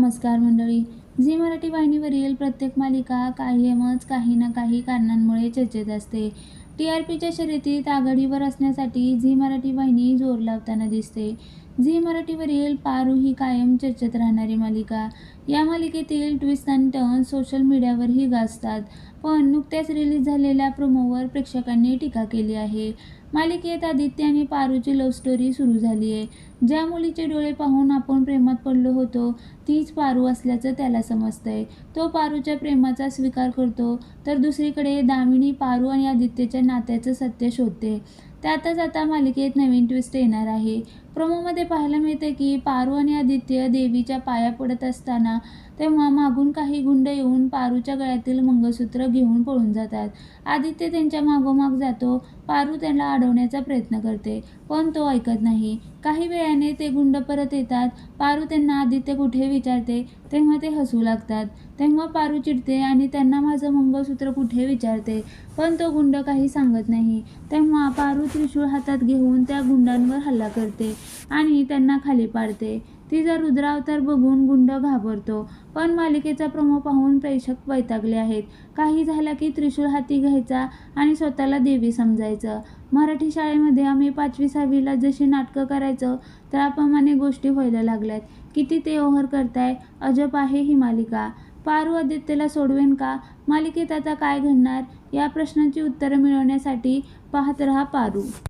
नमस्कार मंडळी. झी मराठी वाहिनीवरील प्रत्येक मालिका कायमच काही ना काही कारणांमुळे चर्चेत असते. टी आर पीच्या शर्यतीत आघाडीवर असण्यासाठी झी मराठी वाहिनी जोर लावताना दिसते. झी मराठीवरील पारू ही कायम चर्चेत राहणारी मालिका. या मालिकेतील ट्विस्ट आणि टर्न सोशल मीडियावरही गाजतात पण नुकत्याच रिलीज झालेल्या प्रोमोवर प्रेक्षकांनी टीका केली आहे. मालिकेत आदित्य आणि पारूची लव्ह स्टोरी सुरू झाली आहे ज्या मुलीचे डोळे पाहून आपण प्रेमात पडलो होतो तीच पारू असल्याचं त्याला समजतंय. तो पारूच्या प्रेमाचा स्वीकार करतो तर दुसरीकडे दामिनी पारू आणि आदित्यच्या नात्याचं सत्य शोधते. त्यातच आता मालिकेत नवीन ट्विस्ट येणार आहे. प्रोमोमध्ये पाहायला मिळते की पारू आणि आदित्य देवीच्या पाया पडत असताना तेव्हा मागून काही गुंड येऊन पारूच्या गळ्यातील मंगळसूत्र घेऊन पळून जातात. आदित्य त्यांच्या मागोमाग जातो. पारू त्यांना अडवण्याचा प्रयत्न करते पण तो ऐकत नाही. काही वेळाने ते गुंड परत येतात. पारू त्यांना आदित्य कुठे विचारते तेव्हा ते हसू लागतात. तेव्हा पारू चिडते आणि त्यांना माझं मंगळसूत्र कुठे विचारते पण तो गुंड काही सांगत नाही. तेव्हा पारू त्रिशूळ हातात घेऊन त्या गुंडांवर हल्ला करते आणि त्यांना खाली पाडते. तिचा रुद्रावतार बघून गुंड घाबरतो. पण मालिकेचा प्रमो पाहून प्रेक्षक वैतागले आहेत. काही झाला की त्रिशूळ हाती घ्यायचा आणि स्वतःला देवी समजायचं. मराठी शाळेमध्ये आम्ही पाचवी सहावीला जशी नाटकं करायचो त्याप्रमाणे गोष्टी व्हायला लागल्यात. किती ते ओव्हर करताय? अजब आहे ही मालिका. पारू आदित्यला सोडवेन का? मालिकेत आता काय घडणार? या प्रश्नांची उत्तरं मिळवण्यासाठी पाहत रहा पारू.